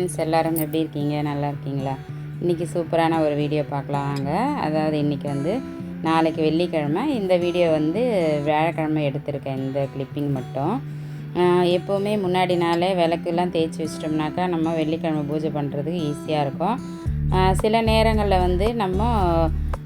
Friends எல்லோரும் எப்படி இருக்கீங்க? நல்லா இருக்கீங்களா? இன்றைக்கி சூப்பரான ஒரு வீடியோ பார்க்கலாம் வாங்க அதாவது இன்றைக்கி வந்து நாளைக்கு வெள்ளிக்கிழமை. இந்த வீடியோ வந்து வியாழக்கிழமை எடுத்திருக்கேன். இந்த கிளிப்பிங் மட்டும். எப்போவுமே முன்னாடி நாளே விளக்குலாம் தேய்ச்சி வச்சிட்டோம்னாக்கா நம்ம வெள்ளிக்கிழமை பூஜை பண்ணுறதுக்கு ஈஸியாக இருக்கும். சில நேரங்களில் வந்து நம்ம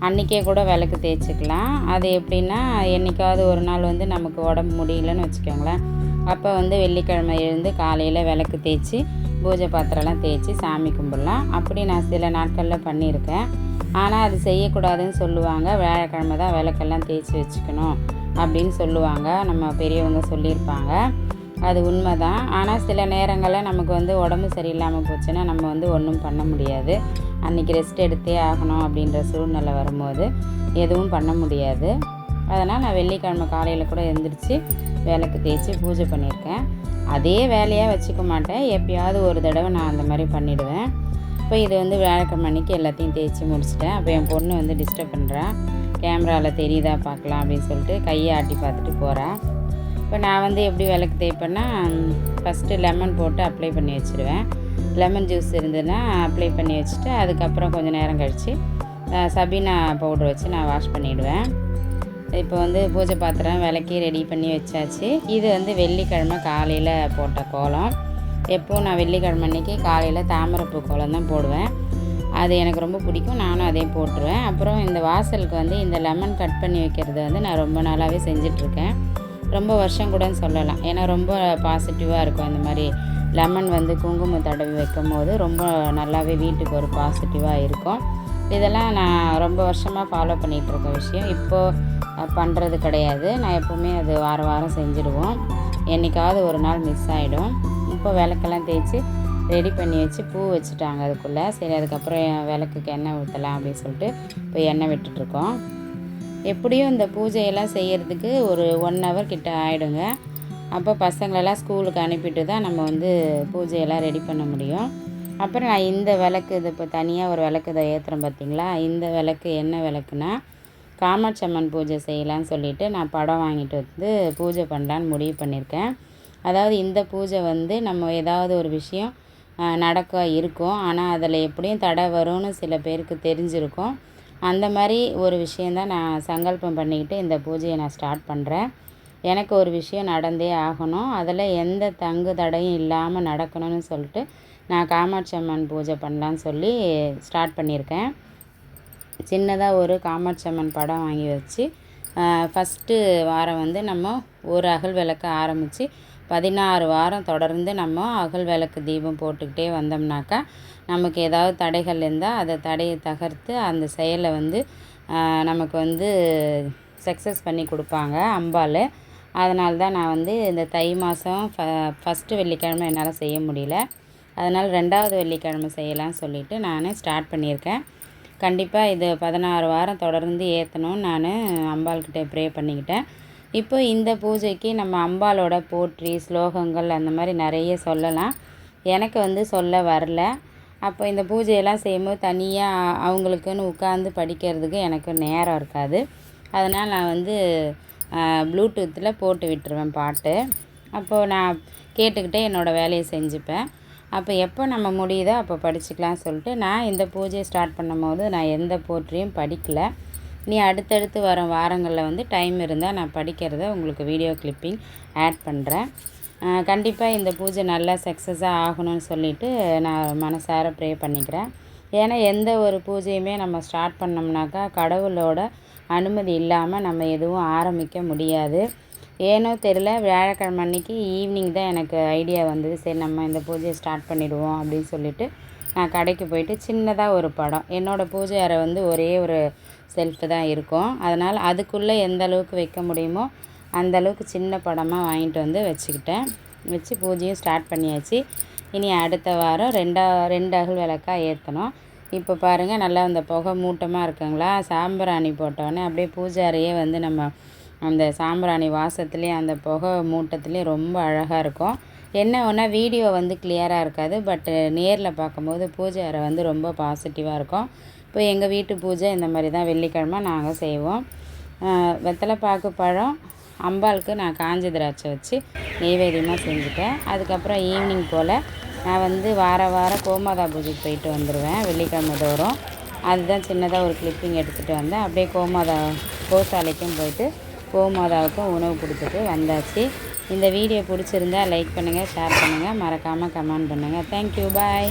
அன்றைக்கே கூட விளக்கு தேய்ச்சிக்கலாம். அது எப்படின்னா என்றைக்காவது ஒரு நாள் வந்து நமக்கு உடம்பு முடியலன்னு வச்சுக்கோங்களேன். அப்போ வந்து வெள்ளிக்கிழமை எழுந்து காலையில் விளக்கு தேய்ச்சி பூஜை பாத்திரம்லாம் தேய்ச்சி சாமி கும்பிடலாம். அப்படி நான் சில நாட்களில் பண்ணியிருக்கேன். ஆனால் அது செய்யக்கூடாதுன்னு சொல்லுவாங்க. வியாழக்கிழமை தான் விளக்கெல்லாம் தேய்ச்சி வச்சுக்கணும் அப்படின்னு சொல்லுவாங்க. நம்ம பெரியவங்க சொல்லியிருப்பாங்க. அது உண்மை தான் ஆனால் சில நேரங்களில் நமக்கு வந்து உடம்பு சரியில்லாமல் போச்சுன்னா நம்ம வந்து ஒன்றும் பண்ண முடியாது. அன்றைக்கி ரெஸ்ட் எடுத்தே ஆகணும் அப்படின்ற சூழ்நிலை வரும்போது எதுவும் பண்ண முடியாது. அதனால் நான் வெள்ளிக்கிழமை காலையில் கூட எழுந்திரிச்சு விளக்கு தேய்ச்சி பூஜை பண்ணியிருக்கேன். அதே வேலையாக வச்சுக்க மாட்டேன். எப்பயாவது ஒரு தடவை நான் அந்த மாதிரி பண்ணிவிடுவேன் இப்போ இது வந்து வியாழக்கிழமை மணிக்கு எல்லாத்தையும் தேய்ச்சி முடிச்சிட்டேன். அப்போ என் பொண்ணு வந்து டிஸ்டர்ப் பண்ணுறா கேமராவில் தெரியுதா பார்க்கலாம் அப்படின்னு சொல்லிட்டு கையை ஆட்டி பார்த்துட்டு போகிறாள் இப்போ நான் வந்து எப்படி விளக்கு தேய்ப்பேன்னா ஃபஸ்ட்டு லெமன் போட்டு அப்ளை பண்ணி வச்சுருவேன். லெமன் ஜூஸ் இருந்ததுன்னா அப்ளை பண்ணி வச்சுட்டு அதுக்கப்புறம் கொஞ்சம் நேரம் கழித்து சபீனா பவுடர் வச்சு நான் வாஷ் பண்ணிவிடுவேன் இப்போ வந்து பூஜை பாத்திரம் விளக்கி ரெடி பண்ணி வச்சாச்சு. இது வந்து வெள்ளிக்கிழமை காலையில் போட்ட கோலம். எப்போவும் நான் வெள்ளிக்கிழமை அன்றைக்கி காலையில் தாமரைப்பூ கோலம் தான் போடுவேன். அது எனக்கு ரொம்ப பிடிக்கும். நானும் அதே போட்டுருவேன். அப்புறம் இந்த வாசலுக்கு வந்து இந்த லெமன் கட் பண்ணி வைக்கிறது வந்து நான் ரொம்ப நாளாகவே செஞ்சிட்ருக்கேன். ரொம்ப வருஷம் கூட சொல்லலாம். ஏன்னா ரொம்ப பாசிட்டிவாக இருக்கும். இந்த மாதிரி லெமன் வந்து குங்குமம் தடவி வைக்கும் போது ரொம்ப நல்லாவே வீட்டுக்கு ஒரு பாசிட்டிவாக இருக்கும். இதெல்லாம் நான் ரொம்ப வருஷமாக ஃபாலோ பண்ணிகிட்ருக்க விஷயம். இப்போது பண்ணுறது கிடையாது. நான் எப்போவுமே அது வாரம் வாரம் செஞ்சுடுவோம். என்றைக்காவது ஒரு நாள் மிஸ் ஆகிடும் இப்போ விளக்கெல்லாம் தேய்ச்சி ரெடி பண்ணி வச்சு பூ வச்சுட்டாங்க அதுக்குள்ளே. சரி அதுக்கப்புறம் விளக்குக்கு எண்ணெய் ஊற்றலாம் அப்படின்னு சொல்லிட்டு இப்போ எண்ணெய் விட்டுட்ருக்கோம். எப்படியும் இந்த பூஜையெல்லாம் செய்கிறதுக்கு ஒரு ஒன் ஹவர் கிட்ட ஆகிடுங்க அப்போ பசங்களெல்லாம் ஸ்கூலுக்கு அனுப்பிட்டு தான் நம்ம வந்து பூஜையெல்லாம் ரெடி பண்ண முடியும். அப்புறம் நான் இந்த விளக்கு இது இப்போ தனியாக ஒரு விளக்கு இதை ஏற்றுறேன் பார்த்தீங்களா? இந்த விளக்கு என்ன விளக்குனா காமாட்சி அம்மன் பூஜை செய்யலான்னு சொல்லிட்டு நான் படம் வாங்கிட்டு வந்து பூஜை பண்ணலான்னு முடிவு பண்ணியிருக்கேன். அதாவது இந்த பூஜை வந்து நம்ம ஏதாவது ஒரு விஷயம் நடக்க இருக்கும். ஆனால் அதில் எப்படியும் தடை வரும்னு சில பேருக்கு தெரிஞ்சிருக்கும். அந்த மாதிரி ஒரு விஷயந்தான் நான் சங்கல்பம் பண்ணிக்கிட்டு இந்த பூஜையை நான் ஸ்டார்ட் பண்ணுறேன் எனக்கு ஒரு விஷயம் நடந்தே ஆகணும். அதில் எந்த தங்கு தடையும் இல்லாமல் நடக்கணும்னு சொல்லிட்டு நான் காமாட்சி அம்மன் பூஜை பண்ணலான்னு சொல்லி ஸ்டார்ட் பண்ணியிருக்கேன். சின்னதாக ஒரு காமாட்சி அம்மன் படம் வாங்கி வச்சு ஃபஸ்ட்டு வாரம் வந்து நம்ம ஒரு அகல் விளக்க ஆரம்பித்து பதினாறு வாரம் தொடர்ந்து நம்ம அகல் விளக்கு தீபம் போட்டுக்கிட்டே வந்தோம்னாக்கா நமக்கு ஏதாவது தடைகள் இருந்தால் அதை தடையை தகர்த்து அந்த செயலை வந்து நமக்கு வந்து சக்ஸஸ் பண்ணி கொடுப்பாங்க அம்பாள். அதனால தான் நான் வந்து இந்த தை மாதம் ஃப ஃபஸ்ட்டு வெள்ளிக்கிழமை என்னால் செய்ய முடியல. அதனால் ரெண்டாவது வெள்ளிக்கிழமை செய்யலாம்னு சொல்லிட்டு நான் ஸ்டார்ட் பண்ணியிருக்கேன். கண்டிப்பாக இது பதினாறு வாரம் தொடர்ந்து ஏற்றணும்னு நான் அம்பாள்கிட்ட ப்ரே பண்ணிக்கிட்டேன். இப்போ இந்த பூஜைக்கு நம்ம அம்பாலோட போற்றி ஸ்லோகங்கள் அந்த மாதிரி நிறைய சொல்லலாம். எனக்கு வந்து சொல்ல வரல. அப்போ இந்த பூஜையெல்லாம் செய்யும்போது தனியாக அவங்களுக்குன்னு உட்காந்து படிக்கிறதுக்கு எனக்கு நேரம் இருக்காது. அதனால் நான் வந்து ப்ளூடூத்தில் போட்டு விட்டுருவேன் பாட்டு. அப்போது நான் கேட்டுக்கிட்டே என்னோடய வேலையை செஞ்சுப்பேன். அப்போ எப்போ நம்ம முடியுதோ அப்போ படிச்சுக்கலாம் சொல்லிட்டு நான் இந்த பூஜையை ஸ்டார்ட் பண்ணும்போது நான் எந்த போற்றியும் படிக்கலை. நீ அடுத்தடுத்து வர வாரங்களில் வந்து டைம் இருந்தால் நான் படிக்கிறத உங்களுக்கு வீடியோ கிளிப்பிங் ஆட் பண்ணுறேன் கண்டிப்பாக இந்த பூஜை நல்லா சக்ஸஸாக ஆகணும்னு சொல்லிட்டு நான் மனசார ப்ரே பண்ணிக்கிறேன். ஏன்னா எந்த ஒரு பூஜையுமே நம்ம ஸ்டார்ட் பண்ணோம்னாக்கா கடவுளோட அனுமதி இல்லாமல் நம்ம எதுவும் ஆரம்பிக்க முடியாது. ஏனோ தெரில வியாழக்கிழமை அன்னைக்கு ஈவினிங் தான் எனக்கு ஐடியா வந்தது. சரி நம்ம இந்த பூஜையை ஸ்டார்ட் பண்ணிடுவோம் அப்படின்னு சொல்லிட்டு நான் கடைக்கு போயிட்டு சின்னதாக ஒரு படம். என்னோடய பூஜை அறை வந்து ஒரே ஒரு செல்ஃபு தான் இருக்கும். அதனால் அதுக்குள்ளே எந்த அளவுக்கு வைக்க முடியுமோ அந்த அளவுக்கு சின்ன படமாக வாங்கிட்டு வந்து வச்சுக்கிட்டேன். வச்சு பூஜையும் ஸ்டார்ட் பண்ணியாச்சு. இனி அடுத்த வாரம் ரெண்டா ரெண்டு அகல் விளக்காக ஏற்றணும் இப்போ பாருங்கள் நல்லா அந்த புகை மூட்டமாக இருக்குங்களா? சாம்பிராணி போட்டோன்னே அப்படியே பூஜை அறையே வந்து நம்ம அந்த சாம்பிராணி வாசத்துலேயும் அந்த புகை மூட்டத்துலேயும் ரொம்ப அழகாக இருக்கும். என்ன ஒன்றா வீடியோ வந்து கிளியராக இருக்காது பட்டு நேரில் பார்க்கும்போது பூஜை அறை வந்து ரொம்ப பாசிட்டிவாக இருக்கும். இப்போ எங்கள் வீட்டு பூஜை இந்த மாதிரி தான் வெள்ளிக்கிழமை நாங்கள் செய்வோம். வெத்தலைப்பாக்கு வெத்தலை பாக்கு பழம் அம்பாளுக்கு நான் காஞ்ச திராட்சை வச்சு நெய்வேதியமாக செஞ்சுட்டேன். அதுக்கப்புறம் ஈவினிங் போல் நான் வந்து வார வாரம் கோமாதா பூஜைக்கு போயிட்டு வந்துடுவேன் வெள்ளிக்கிழமை தோறும். அதுதான் சின்னதாக ஒரு கிளிப்பிங் எடுத்துகிட்டு வந்தேன். அப்படியே கோமாதா கோசாலைக்கும் போயிட்டு கோமாதாவுக்கும் உணவு கொடுத்துட்டு வந்தாச்சு. இந்த வீடியோ பிடிச்சிருந்தா லைக் பண்ணுங்கள் ஷேர் பண்ணுங்கள் மறக்காமல் கமெண்ட் பண்ணுங்கள் தேங்க்யூ பாய்